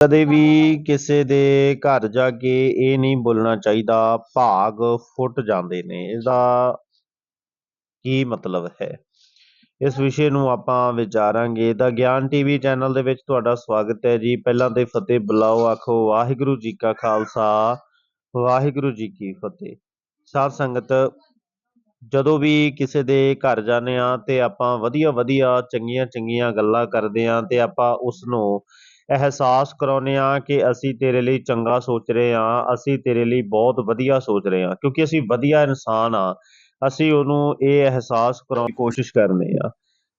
ਕਦੇ ਵੀ ਕਿਸੇ ਦੇ ਘਰ ਜਾ ਕੇ ਇਹ ਨਹੀਂ ਬੋਲਣਾ ਚਾਹੀਦਾ, ਭਾਗ ਫੁੱਟ ਜਾਂਦੇ ਨੇ। ਇਹਦਾ ਕੀ ਮਤਲਬ ਹੈ? ਇਸ ਵਿਸ਼ੇ ਨੂੰ ਆਪਾਂ ਵਿਚਾਰਾਂਗੇ। ਦਾ ਗਿਆਨ ਟੀਵੀ ਚੈਨਲ ਦੇ ਵਿੱਚ ਤੁਹਾਡਾ ਸਵਾਗਤ ਹੈ ਜੀ। ਪਹਿਲਾਂ ਤੇ ਫਤਿਹ ਬੁਲਾਓ, ਆਖੋ, ਵਾਹਿਗੁਰੂ ਜੀ ਕਾ ਖਾਲਸਾ, ਵਾਹਿਗੁਰੂ ਜੀ ਕੀ ਫਤਿਹ। ਸਾਧ ਸੰਗਤ, ਜਦੋਂ ਵੀ ਕਿਸੇ ਦੇ ਘਰ ਜਾਂਦੇ ਆ ਤੇ ਆਪਾਂ ਵਧੀਆ ਵਧੀਆ ਚੰਗੀਆਂ ਚੰਗੀਆਂ ਗੱਲਾਂ ਕਰਦੇ ਆ ਤੇ ਆਪਾਂ ਉਸ ਨੂੰ ਅਹਿਸਾਸ ਕਰਾਉਂਦੇ ਆ ਕਿ ਅਸੀਂ ਤੇਰੇ ਲਈ ਚੰਗਾ ਸੋਚ ਰਹੇ ਆ ਅਸੀਂ ਤੇਰੇ ਲਈ ਬਹੁਤ ਵਧੀਆ ਸੋਚ ਰਹੇ ਆ ਕਿਉਂਕਿ ਅਸੀਂ ਵਧੀਆ ਇਨਸਾਨ ਆ ਅਸੀਂ ਉਹਨੂੰ ਇਹ ਅਹਿਸਾਸ ਕਰਾਉਣ ਦੀ ਕੋਸ਼ਿਸ਼ ਕਰਨੇ ਆ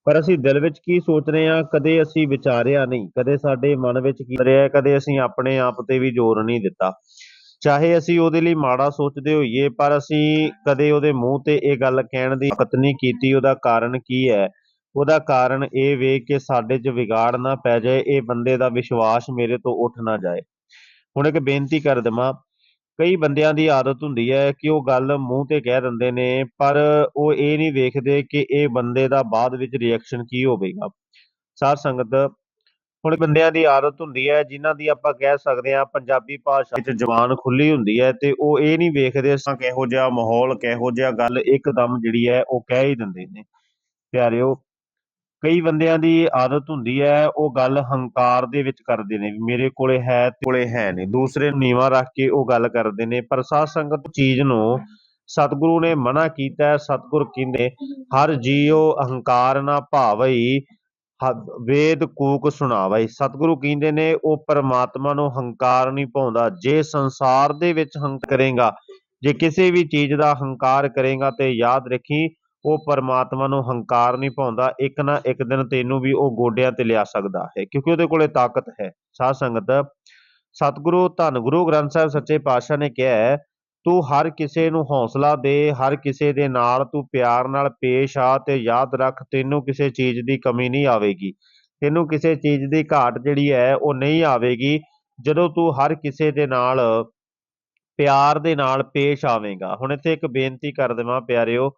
ਪਰ ਅਸੀਂ ਦਿਲ ਵਿੱਚ ਕੀ ਸੋਚ ਰਹੇ ਆ ਕਦੇ ਅਸੀਂ ਵਿਚਾਰਿਆ ਨਹੀਂ, ਕਦੇ ਸਾਡੇ ਮਨ ਵਿੱਚ ਕੀ ਰਿਹਾ ਕਦੇ ਅਸੀਂ ਆਪਣੇ ਆਪ ਤੇ ਵੀ ਜ਼ੋਰ ਨਹੀਂ ਦਿੱਤਾ। ਚਾਹੇ ਅਸੀਂ ਉਹਦੇ ਲਈ ਮਾੜਾ ਸੋਚਦੇ ਹੋਈਏ, ਪਰ ਅਸੀਂ ਕਦੇ ਉਹਦੇ ਮੂੰਹ ਤੇ ਇਹ ਗੱਲ ਕਹਿਣ ਦੀ ਹਿੰਮਤ ਨਹੀਂ ਕੀਤੀ, ਉਹਦਾ ਕਾਰਨ ਕੀ ਹੈ? ਉਹਦਾ ਕਾਰਨ ਇਹ ਵੇ ਕਿ ਸਾਡੇ 'ਚ ਵਿਗਾੜ ਨਾ ਪੈ ਜਾਏ, ਇਹ ਬੰਦੇ ਦਾ ਵਿਸ਼ਵਾਸ ਮੇਰੇ ਤੋਂ ਉੱਠ ਨਾ ਜਾਏ। ਹੁਣ ਇੱਕ ਬੇਨਤੀ ਕਰ ਦੇਵਾਂ, ਕਈ ਬੰਦਿਆਂ ਦੀ ਆਦਤ ਹੁੰਦੀ ਹੈ ਕਿ ਉਹ ਗੱਲ ਮੂੰਹ ਤੇ ਕਹਿ ਦਿੰਦੇ ਨੇ, ਪਰ ਉਹ ਇਹ ਨਹੀਂ ਵੇਖਦੇ ਕਿ ਇਹ ਬੰਦੇ ਦਾ ਬਾਅਦ ਵਿੱਚ ਰਿਐਕਸ਼ਨ ਕੀ ਹੋਵੇਗਾ। ਸਾਧ ਸੰਗਤ, ਹੁਣ ਬੰਦਿਆਂ ਦੀ ਆਦਤ ਹੁੰਦੀ ਹੈ, ਜਿਨ੍ਹਾਂ ਦੀ ਆਪਾਂ ਕਹਿ ਸਕਦੇ ਹਾਂ ਪੰਜਾਬੀ ਭਾਸ਼ਾ ਵਿੱਚ ਜ਼ੁਬਾਨ ਖੁੱਲੀ ਹੁੰਦੀ ਹੈ ਤੇ ਉਹ ਇਹ ਨਹੀਂ ਵੇਖਦੇ ਅਸਾਂ ਕਿਹੋ ਜਿਹਾ ਮਾਹੌਲ, ਕਿਹੋ ਜਿਹਾ ਗੱਲ ਇੱਕਦਮ ਜਿਹੜੀ ਹੈ ਉਹ ਕਹਿ ਹੀ ਦਿੰਦੇ ਨੇ। ਪਿਆਰਿਓ ਕਈ ਬੰਦਿਆਂ ਦੀ ਆਦਤ ਹੁੰਦੀ ਹੈ, ਉਹ ਗੱਲ ਹੰਕਾਰ ਦੇ ਵਿੱਚ ਕਰਦੇ ਨੇ ਮੇਰੇ ਕੋਲੇ ਹੈ ਕੋਲੇ ਹੈ ਨੇ ਦੂਸਰੇ ਨੂੰ ਨੀਵਾਂ ਰੱਖ ਕੇ ਉਹ ਗੱਲ ਕਰਦੇ ਨੇ, ਪਰ ਸਾਧ ਸੰਗਤ ਚੀਜ਼ ਨੂੰ ਸਤਿਗੁਰੂ ਨੇ ਮਨਾ ਕੀਤਾ ਸਤਿਗੁਰ ਕਹਿੰਦੇ, ਹਰ ਜੀਉ ਅਹੰਕਾਰ ਨਾ ਭਾਵਈ ਹ- ਵੇਦ ਕੂਕ ਸੁਣਾਵਈ। ਸਤਿਗੁਰੂ ਕਹਿੰਦੇ ਨੇ, ਉਹ ਪਰਮਾਤਮਾ ਨੂੰ ਹੰਕਾਰ ਨਹੀਂ ਪਾਉਂਦਾ ਜੇ ਸੰਸਾਰ ਦੇ ਵਿੱਚ ਹੰਕਾਰ ਕਰੇਗਾ, ਜੇ ਕਿਸੇ ਵੀ ਚੀਜ਼ ਦਾ ਹੰਕਾਰ ਕਰੇਗਾ ਤੇ ਯਾਦ ਰੱਖੀ ਉਹ ਪਰਮਾਤਮਾ ਨੂੰ ਹੰਕਾਰ ਨਹੀਂ ਪਾਉਂਦਾ, ਇੱਕ ਨਾ ਇੱਕ ਦਿਨ ਤੈਨੂੰ ਵੀ ਉਹ ਗੋਡਿਆਂ ਤੇ ਲਿਆ ਸਕਦਾ ਹੈ, ਕਿਉਂਕਿ ਉਹਦੇ ਕੋਲੇ ਤਾਕਤ ਹੈ। ਸਾਧ ਸੰਗਤ, ਸਤਿਗੁਰੂ, ਧੰਨ ਗੁਰੂ ਗ੍ਰੰਥ ਸਾਹਿਬ ਸੱਚੇ ਪਾਤਸ਼ਾਹ ਨੇ ਕਿਹਾ ਹੈ, ਤੂੰ ਹਰ ਕਿਸੇ ਨੂੰ ਹੌਸਲਾ ਦੇ, ਹਰ ਕਿਸੇ ਦੇ ਨਾਲ ਤੂੰ ਪਿਆਰ ਨਾਲ ਪੇਸ਼ ਆ ਤੇ ਯਾਦ ਰੱਖ, ਤੈਨੂੰ ਕਿਸੇ ਚੀਜ਼ ਦੀ ਕਮੀ ਨਹੀਂ ਆਵੇਗੀ। ਤੈਨੂੰ ਕਿਸੇ ਚੀਜ਼ ਦੀ ਘਾਟ ਜਿਹੜੀ ਹੈ, ਉਹ ਨਹੀਂ ਆਵੇਗੀ। ਜਦੋਂ ਤੂੰ ਹਰ ਕਿਸੇ ਦੇ ਨਾਲ, ਪਿਆਰ ਦੇ ਨਾਲ ਪੇਸ਼ ਆਵੇਂਗਾ। ਹੁਣ ਇੱਥੇ ਇੱਕ ਬੇਨਤੀ ਕਰ ਦੇਵਾਂ ਪਿਆਰਿਓ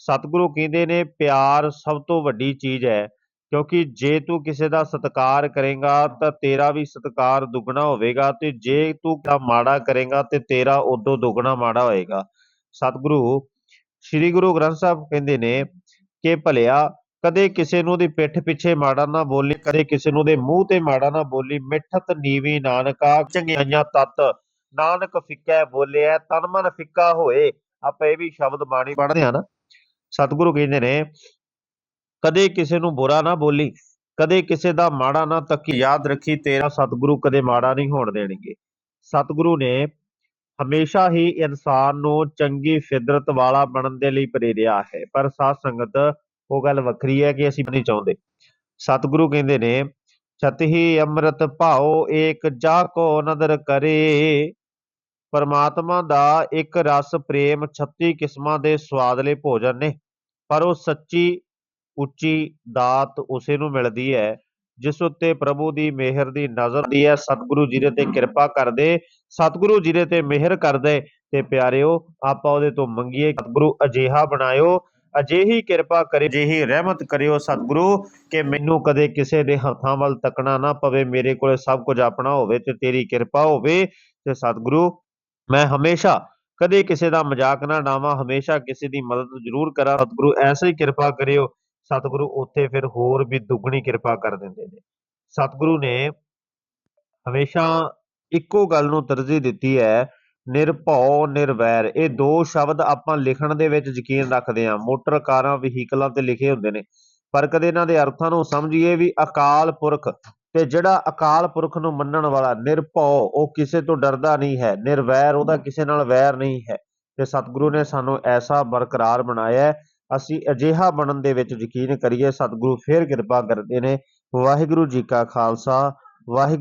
ਸਤਿਗੁਰੂ ਕਹਿੰਦੇ ਨੇ, ਪਿਆਰ ਸਭ ਤੋਂ ਵੱਡੀ ਚੀਜ਼ ਹੈ, ਕਿਉਂਕਿ ਜੇ ਤੂੰ ਕਿਸੇ ਦਾ ਸਤਿਕਾਰ ਕਰੇਗਾ ਤਾਂ ਤੇਰਾ ਵੀ ਸਤਿਕਾਰ ਦੁੱਗਣਾ ਹੋਵੇਗਾ ਤੇ ਜੇ ਤੂੰ ਦਾ ਮਾੜਾ ਕਰੇਗਾ ਤੇ ਤੇਰਾ ਉਦੋਂ ਦੁੱਗਣਾ ਮਾੜਾ ਹੋਏਗਾ। ਸਤਿਗੁਰੂ, ਸ੍ਰੀ ਗੁਰੂ ਗ੍ਰੰਥ ਸਾਹਿਬ ਕਹਿੰਦੇ ਨੇ ਕਿ ਭਲਿਆ, ਕਦੇ ਕਿਸੇ ਨੂੰ ਦੀ ਪਿੱਠ ਪਿੱਛੇ ਮਾੜਾ ਨਾ ਬੋਲੀ, ਕਦੇ ਕਿਸੇ ਨੂੰ ਦੇ ਮੂੰਹ ਤੇ ਮਾੜਾ ਨਾ ਬੋਲੀ, ਮਿੱਠਤ ਨੀਵੀ ਨਾਨਕਾ, ਚੰਗਿਆਈਆਂ ਤਤ, ਨਾਨਕ ਫਿੱਕਾ ਬੋਲਿਆ ਤਨ ਮਨ ਫਿੱਕਾ ਹੋਏ, ਆਪਾਂ ਇਹ ਵੀ ਸ਼ਬਦ ਬਾਣੀ ਪੜ੍ਹਦੇ ਆ ਨਾ। ਸਤਿਗੁਰੂ ਕਹਿੰਦੇ ਨੇ, ਕਦੇ ਕਿਸੇ ਨੂੰ ਬੁਰਾ ਨਾ ਬੋਲੀ, ਕਦੇ ਕਿਸੇ ਦਾ ਮਾੜਾ ਨਾ ਤੱਕੀ। ਯਾਦ ਰੱਖੀ, ਤੇਰਾ ਸਤਿਗੁਰੂ ਕਦੇ ਮਾੜਾ ਨਹੀਂ ਹੋਣ ਦੇਣਗੇ। ਸਤਿਗੁਰੂ ਨੇ ਹਮੇਸ਼ਾ ਹੀ ਇਨਸਾਨ ਨੂੰ ਚੰਗੀ ਫਿਦਰਤ ਵਾਲਾ ਬਣਨ ਦੇ ਲਈ ਪ੍ਰੇਰਿਆ ਹੈ। ਪਰ ਸਾਧ ਸੰਗਤ, ਉਹ ਗੱਲ ਵੱਖਰੀ ਹੈ ਕਿ ਅਸੀਂ ਨਹੀਂ ਚਾਹੁੰਦੇ। ਸਤਿਗੁਰੂ ਕਹਿੰਦੇ ਨੇ ਛਤਹੀ ਅੰਮ੍ਰਿਤ ਭਾਓ, ਏਕ ਜਾ ਕੋ ਨਦਰ ਕਰੇ। ਪਰਮਾਤਮਾ ਦਾ ਇੱਕ ਰਸ ਪ੍ਰੇਮ 36 ਕਿਸਮਾਂ ਦੇ ਸਵਾਦਲੇ ਭੋਜਨ ਨੇ, ਪਰ ਉਹ ਸੱਚੀ ਉੱਚੀ ਦਾਤ ਉਸੇ ਨੂੰ ਮਿਲਦੀ ਹੈ, ਜਿਸ ਉੱਤੇ ਪ੍ਰਭੂ ਦੀ ਮਿਹਰ ਦੀ ਨਜ਼ਰ ਦੀ ਹੈ। ਸਤਿਗੁਰੂ ਜੀ ਦੇ ਤੇ ਕਿਰਪਾ ਕਰਦੇ, ਸਤਿਗੁਰੂ ਜੀ ਦੇ ਤੇ ਮਿਹਰ ਕਰਦੇ ਤੇ ਪਿਆਰਿਓ, ਆਪਾਂ ਉਹਦੇ ਤੋਂ ਮੰਗੀਏ ਸਤਿਗੁਰੂ, ਅਜੇਹਾ ਬਣਾਇਓ, ਅਜਿਹੀ ਕਿਰਪਾ ਕਰੇ ਅਜਿਹੀ ਰਹਿਮਤ ਕਰਿਓ ਸਤਿਗੁਰੂ, ਕਿ ਮੈਨੂੰ ਕਦੇ ਕਿਸੇ ਦੇ ਹੱਥਾਂ ਵੱਲ ਤੱਕਣਾ ਨਾ ਪਵੇ, ਮੇਰੇ ਕੋਲੇ ਸਭ ਕੁਝ ਆਪਣਾ ਹੋਵੇ ਤੇ ਤੇਰੀ ਕਿਰਪਾ ਹੋਵੇ ਤੇ ਸਤਿਗੁਰੂ ਮੈਂ ਹਮੇਸ਼ਾ ਕਦੇ ਕਿਸੇ ਦਾ ਮਜ਼ਾਕ ਨਾ ਡਾਵਾਂ ਹਮੇਸ਼ਾ ਕਿਸੇ ਦੀ ਮਦਦ ਜ਼ਰੂਰ ਕਰਾਂ। ਸਤਿਗੁਰੂ ਐਸੇ ਹੀ ਕਿਰਪਾ ਕਰਿਓ, ਸਤਿਗੁਰੂ ਉੱਥੇ ਫਿਰ ਹੋਰ ਵੀ ਦੁੱਗਣੀ ਕਿਰਪਾ ਕਰ ਦਿੰਦੇ ਨੇ। ਸਤਿਗੁਰੂ ਨੇ ਹਮੇਸ਼ਾ ਇੱਕੋ ਗੱਲ ਨੂੰ ਤਰਜੀਹ ਦਿੱਤੀ ਹੈ, ਨਿਰਭਉ, ਨਿਰਵੈਰ। ਇਹ ਦੋ ਸ਼ਬਦ ਆਪਾਂ ਲਿਖਣ ਦੇ ਵਿੱਚ ਯਕੀਨ ਰੱਖਦੇ ਹਾਂ। ਮੋਟਰ ਕਾਰਾਂ, ਵਹੀਕਲਾਂ ਤੇ ਲਿਖੇ ਹੁੰਦੇ ਨੇ। ਪਰ ਕਦੇ ਇਹਨਾਂ ਦੇ ਅਰਥਾਂ ਨੂੰ ਸਮਝੀਏ ਵੀ ਅਕਾਲ ਪੁਰਖ ਤੇ ਜਿਹੜਾ ਅਕਾਲ ਪੁਰਖ ਨੂੰ ਮੰਨਣ ਵਾਲਾ ਨਿਰਭਉ ਉਹ ਕਿਸੇ ਤੋਂ ਡਰਦਾ ਨਹੀਂ ਹੈ। ਨਿਰਵੈਰ ਉਹਦਾ ਕਿਸੇ ਨਾਲ ਵੈਰ ਨਹੀਂ ਹੈ। ਤੇ ਸਤਿਗੁਰੂ ਨੇ ਸਾਨੂੰ ਐਸਾ ਬਰਕਰਾਰ ਬਣਾਇਆ ਅਸੀਂ ਅਜਿਹਾ ਬਣਨ ਦੇ ਵਿੱਚ ਯਕੀਨ ਕਰੀਏ ਸਤਿਗੁਰੂ ਫੇਰ ਕਿਰਪਾ ਕਰਦੇ ਨੇ। ਵਾਹਿਗੁਰੂ ਜੀ ਕਾ ਖਾਲਸਾ ਵਾਹਿਗੁਰੂ